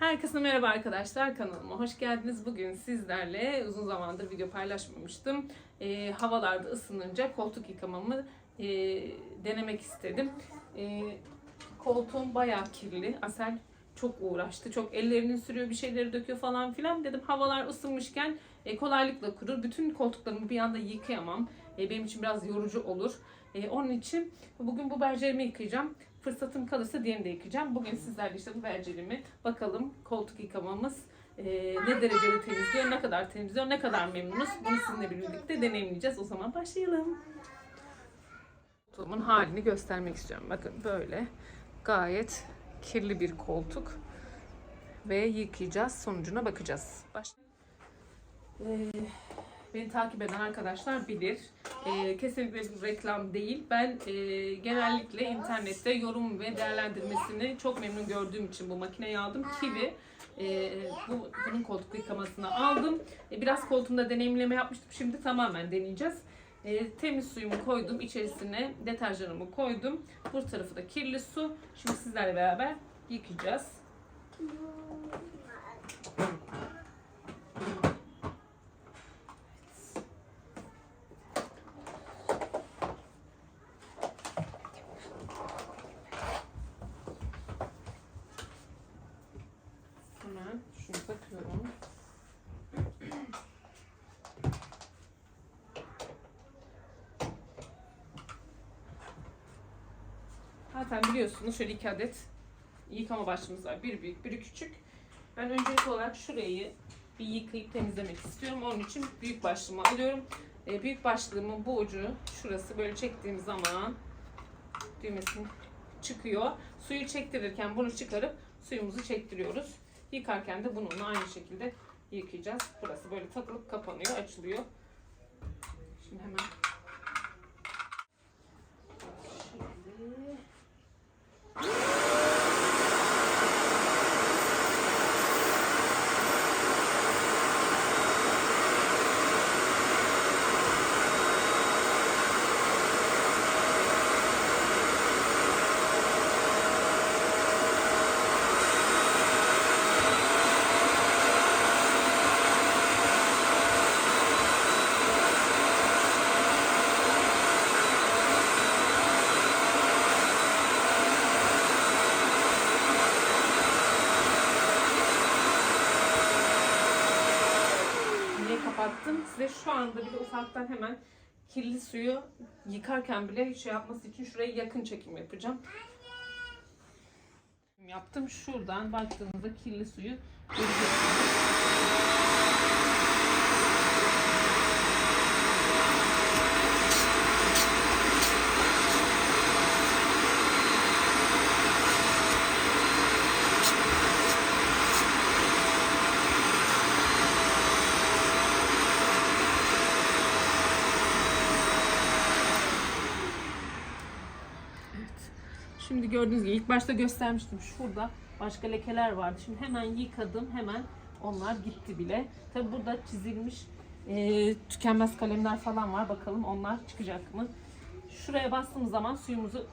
Herkese merhaba arkadaşlar kanalıma hoş geldiniz. Bugün sizlerle uzun zamandır video paylaşmamıştım. Ee, havalarda ısınınca koltuk yıkamamı e, denemek istedim. E, koltuğum bayağı kirli. Asel çok uğraştı. Çok ellerini sürüyor, bir şeyleri döküyor falan filan. Dedim havalar ısınmışken e, kolaylıkla kurur. Bütün koltuklarımı bir anda yıkayamam. E, benim için biraz yorucu olur. E, onun için bugün bu bercerimi yıkayacağım. Fırsatım kalırsa diğerini de yıkayacağım. Bugün sizlerle işte bu bercerimi bakalım koltuk yıkamamız e, ne derecede temizliyor, ne kadar temizliyor, ne kadar memnunuz. Bunu sizinle birlikte deneyimleyeceğiz. O zaman başlayalım. Koltuğumun halini göstermek istiyorum. Bakın böyle gayet kirli bir koltuk ve yıkayacağız. Sonucuna bakacağız. Baş... Ee, beni takip eden arkadaşlar bilir. Ee, kesinlikle bir reklam değil. Ben e, genellikle internette yorum ve değerlendirmesini çok memnun gördüğüm için bu makineyi aldım. Kiwi e, bu, bunun koltuk yıkamasını aldım. E, biraz koltuğumda deneyimleme yapmıştım. Şimdi tamamen deneyeceğiz. E, temiz suyumu koydum. içerisine deterjanımı koydum. Bu tarafı da kirli su. Şimdi sizlerle beraber yıkayacağız. Hemen şunu takıyorum. Zaten biliyorsunuz şöyle iki adet yıkama başlığımız var. Biri büyük, biri küçük. Ben öncelikli olarak şurayı bir yıkayıp temizlemek istiyorum. Onun için büyük başlığımı alıyorum. Ee, büyük başlığımın bu ucu şurası böyle çektiğim zaman düğmesini çıkıyor. Suyu çektirirken bunu çıkarıp suyumuzu çektiriyoruz. Yıkarken de bununla aynı şekilde yıkayacağız. Burası böyle takılıp kapanıyor, açılıyor. Şimdi hemen Şöyle. Niye kapattım? Size şu anda bile ufaktan hemen kirli suyu yıkarken bile şey yapması için şuraya yakın çekim yapacağım. Yaptım. Şuradan baktığınızda kirli suyu göreceksiniz. Evet. Şimdi gördüğünüz gibi ilk başta göstermiştim. Şurada başka lekeler vardı. Şimdi hemen yıkadım. Hemen onlar gitti bile. Tabi burada çizilmiş e, tükenmez kalemler falan var. Bakalım onlar çıkacak mı? Şuraya bastığımız zaman suyumuzu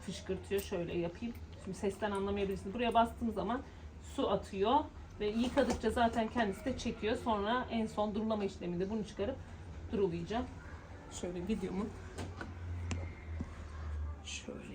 fışkırtıyor. Şöyle yapayım. Şimdi sesten anlamayabilirsiniz. Buraya bastığım zaman su atıyor ve yıkadıkça zaten kendisi de çekiyor. Sonra en son durulama işleminde bunu çıkarıp durulayacağım. Şöyle videomu Şöyle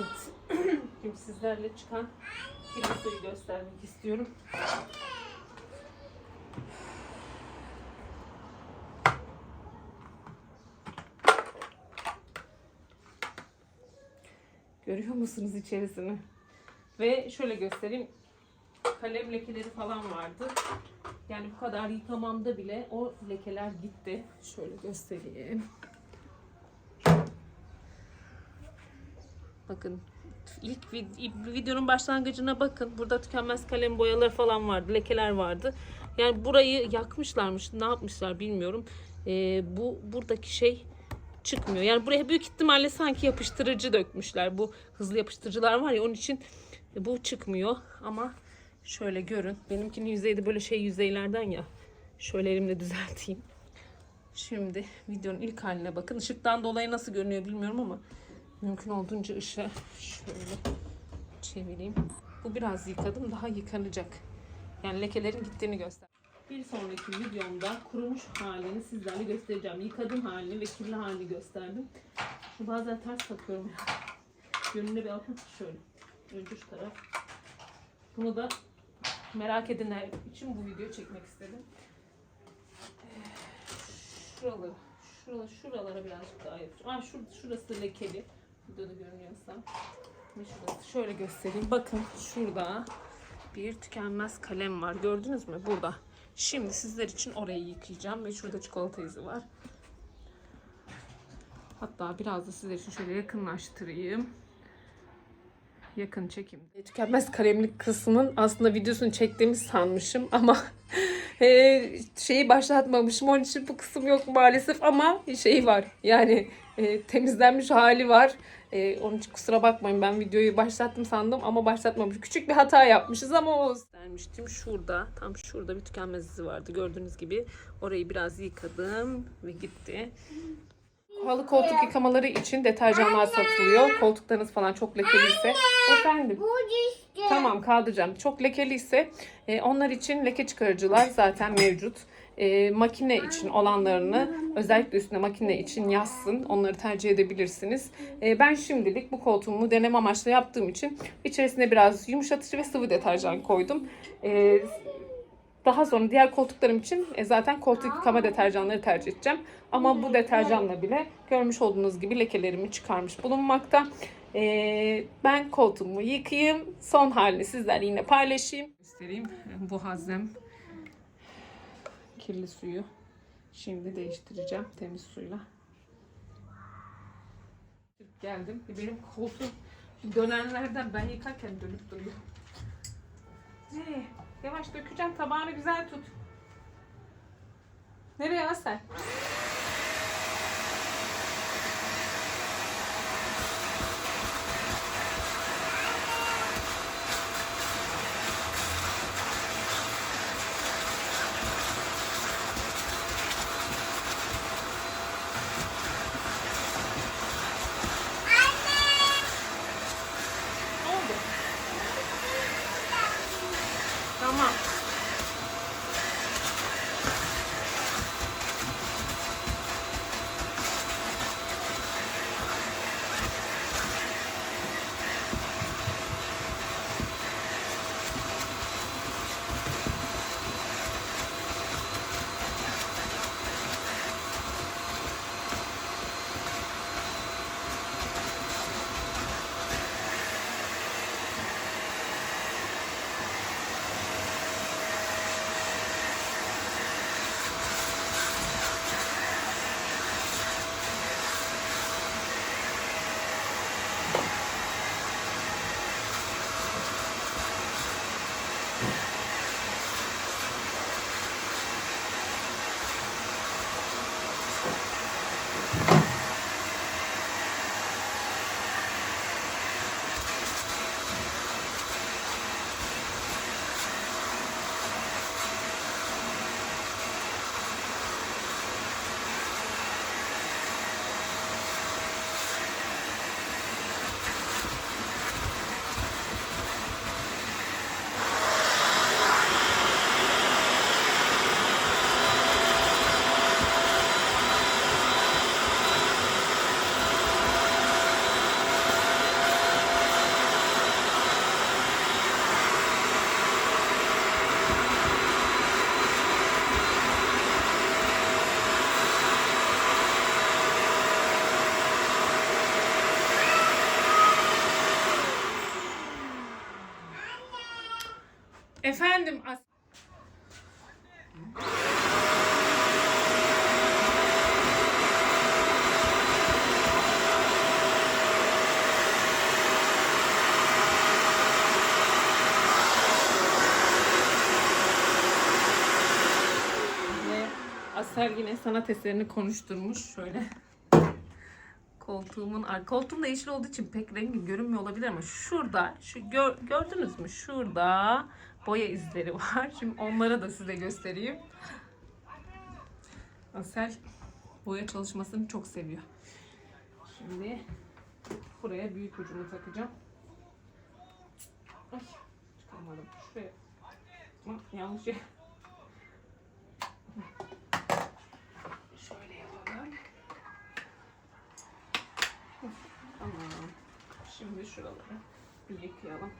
Evet. Şimdi sizlerle çıkan kirli suyu göstermek istiyorum. Görüyor musunuz içerisini? Ve şöyle göstereyim. Kalem lekeleri falan vardı. Yani bu kadar yıkamamda bile o lekeler gitti. Şöyle göstereyim. Bakın ilk vid- videonun başlangıcına bakın. Burada tükenmez kalem boyaları falan vardı. Lekeler vardı. Yani burayı yakmışlarmış. Ne yapmışlar bilmiyorum. Ee, bu buradaki şey çıkmıyor. Yani buraya büyük ihtimalle sanki yapıştırıcı dökmüşler. Bu hızlı yapıştırıcılar var ya onun için bu çıkmıyor. Ama şöyle görün. Benimkinin yüzeyi de böyle şey yüzeylerden ya. Şöyle elimle düzelteyim. Şimdi videonun ilk haline bakın. Işıktan dolayı nasıl görünüyor bilmiyorum ama mümkün olduğunca ışığı şöyle çevireyim. Bu biraz yıkadım. Daha yıkanacak. Yani lekelerin gittiğini göster. Bir sonraki videomda kurumuş halini sizlerle göstereceğim. Yıkadım halini ve kirli halini gösterdim. Şu bazen ters takıyorum ya. Yönüne bir bakın şöyle. Önce şu taraf. Bunu da merak edenler için bu videoyu çekmek istedim. Şuraları, şuralara, şuralara birazcık daha yapacağım. Aa, şur, şurası lekeli. Videoda görünüyorsa. Şurası. Şöyle göstereyim. Bakın şurada bir tükenmez kalem var. Gördünüz mü? Burada. Şimdi sizler için orayı yıkayacağım ve şurada çikolata izi var. Hatta biraz da sizler için şöyle yakınlaştırayım. Yakın çekim. Tükenmez kalemlik kısmının aslında videosunu çektiğimi sanmışım ama e, şeyi başlatmamışım. Onun için bu kısım yok maalesef ama şey var. Yani e, temizlenmiş hali var. E, onun için kusura bakmayın ben videoyu başlattım sandım ama başlatmamış. Küçük bir hata yapmışız ama o vermiştim. Şurada tam şurada bir tükenmez izi vardı. Gördüğünüz gibi orayı biraz yıkadım ve gitti. Halı koltuk yıkamaları için deterjanlar satılıyor. Koltuklarınız falan çok lekeliyse. Efendim. Bu işte. Tamam kaldıracağım. Çok lekeliyse e, onlar için leke çıkarıcılar zaten mevcut. E, makine için olanlarını özellikle üstüne makine için yazsın. Onları tercih edebilirsiniz. E, ben şimdilik bu koltuğumu deneme amaçlı yaptığım için içerisine biraz yumuşatıcı ve sıvı deterjan koydum. E, daha sonra diğer koltuklarım için e, zaten koltuk yıkama deterjanları tercih edeceğim. Ama bu deterjanla bile görmüş olduğunuz gibi lekelerimi çıkarmış bulunmakta. E, ben koltuğumu yıkayayım. Son halini sizlerle yine paylaşayım. Göstereyim. Bu haznem kirli suyu. Şimdi değiştireceğim temiz suyla. Geldim. Benim koltuğum dönenlerden ben yıkarken dönüp duruyor. Yavaş dökeceğim. Tabağını güzel tut. Nereye Asel? Efendim As- Asel yine sanat eserini konuşturmuş şöyle. Koltuğumun ar- koltuğum da yeşil olduğu için pek rengi görünmüyor olabilir ama şurada şu gör- gördünüz mü? Şurada boya izleri var. Şimdi onları da size göstereyim. Asel boya çalışmasını çok seviyor. Şimdi buraya büyük ucunu takacağım. Ay, çıkamadım. Şuraya. Ama yanlış yer. Şöyle yapalım. Tamam. Şimdi şuraları bir yıkayalım.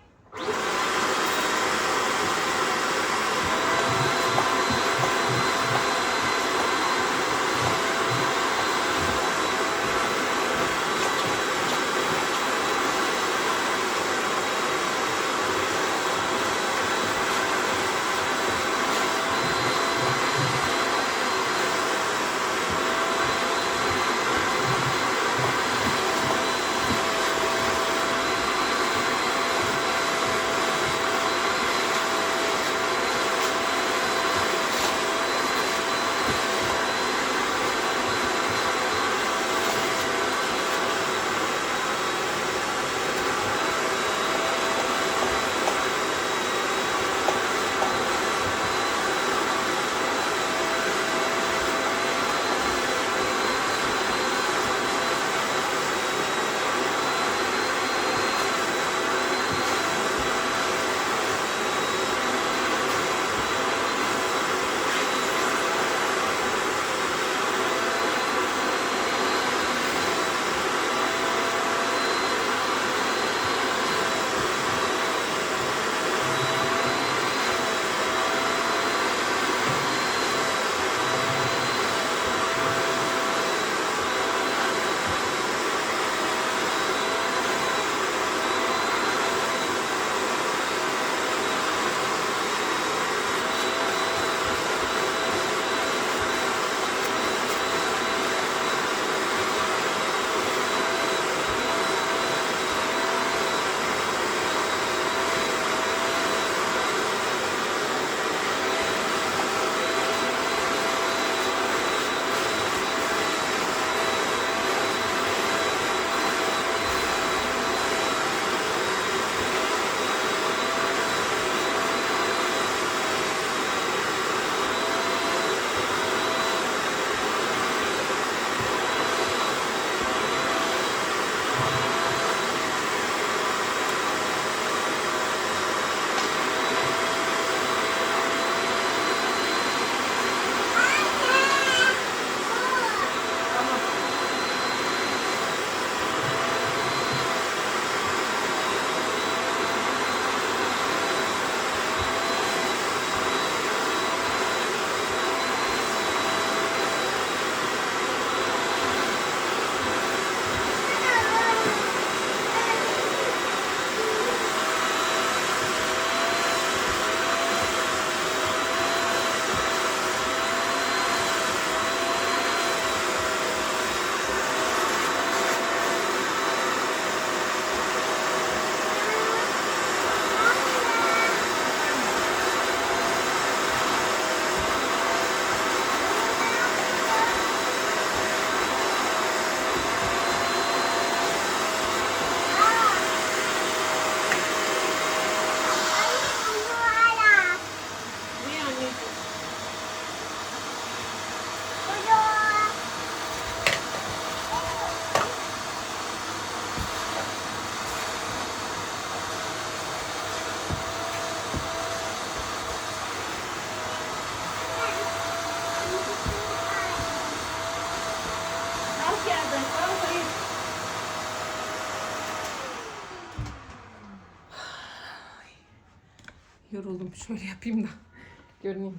Şöyle yapayım da görüneyim.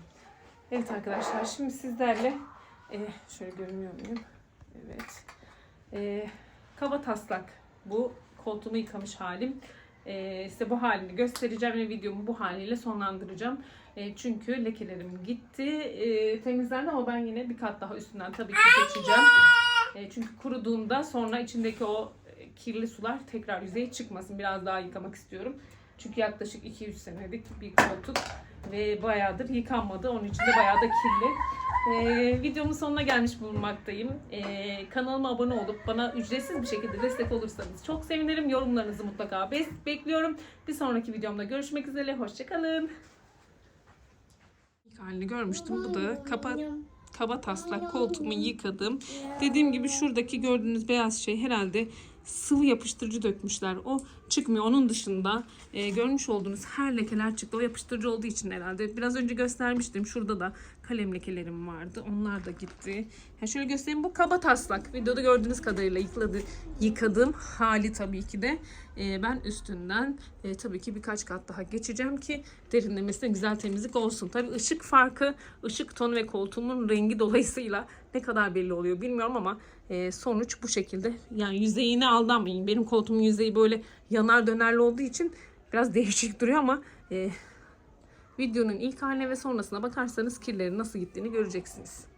Evet arkadaşlar şimdi sizlerle e, şöyle görünüyor muyum? Evet. E, kaba taslak bu koltuğumu yıkamış halim. e, size bu halini göstereceğim ve videomu bu haliyle sonlandıracağım. E, çünkü lekelerim gitti. E, temizlendi ama ben yine bir kat daha üstünden tabii ki geçeceğim. E, çünkü kuruduğunda sonra içindeki o e, kirli sular tekrar yüzeye çıkmasın. Biraz daha yıkamak istiyorum. Çünkü yaklaşık 2-3 senelik bir koltuk ve bayağıdır yıkanmadı. Onun için de bayağı da kirli. Ee, videomun sonuna gelmiş bulunmaktayım. Ee, kanalıma abone olup bana ücretsiz bir şekilde destek olursanız çok sevinirim. Yorumlarınızı mutlaka be- bekliyorum. Bir sonraki videomda görüşmek üzere. Hoşçakalın. İlk halini görmüştüm. Bu da kapa, kaba taslak koltuğumu yıkadım. Dediğim gibi şuradaki gördüğünüz beyaz şey herhalde sıvı yapıştırıcı dökmüşler. O çıkmıyor. Onun dışında e, görmüş olduğunuz her lekeler çıktı. O yapıştırıcı olduğu için herhalde. Biraz önce göstermiştim. Şurada da kalem lekelerim vardı. Onlar da gitti. Ha şöyle göstereyim. Bu kaba taslak. Videoda gördüğünüz kadarıyla yıkladı, yıkadığım hali tabii ki de. E, ben üstünden e, tabii ki birkaç kat daha geçeceğim ki derinlemesine güzel temizlik olsun. Tabii ışık farkı, ışık tonu ve koltuğumun rengi dolayısıyla ne kadar belli oluyor bilmiyorum ama e, sonuç bu şekilde. Yani yüzeyine aldanmayın. Benim koltuğumun yüzeyi böyle yanar dönerli olduğu için biraz değişik duruyor ama e, videonun ilk haline ve sonrasına bakarsanız kirlerin nasıl gittiğini göreceksiniz.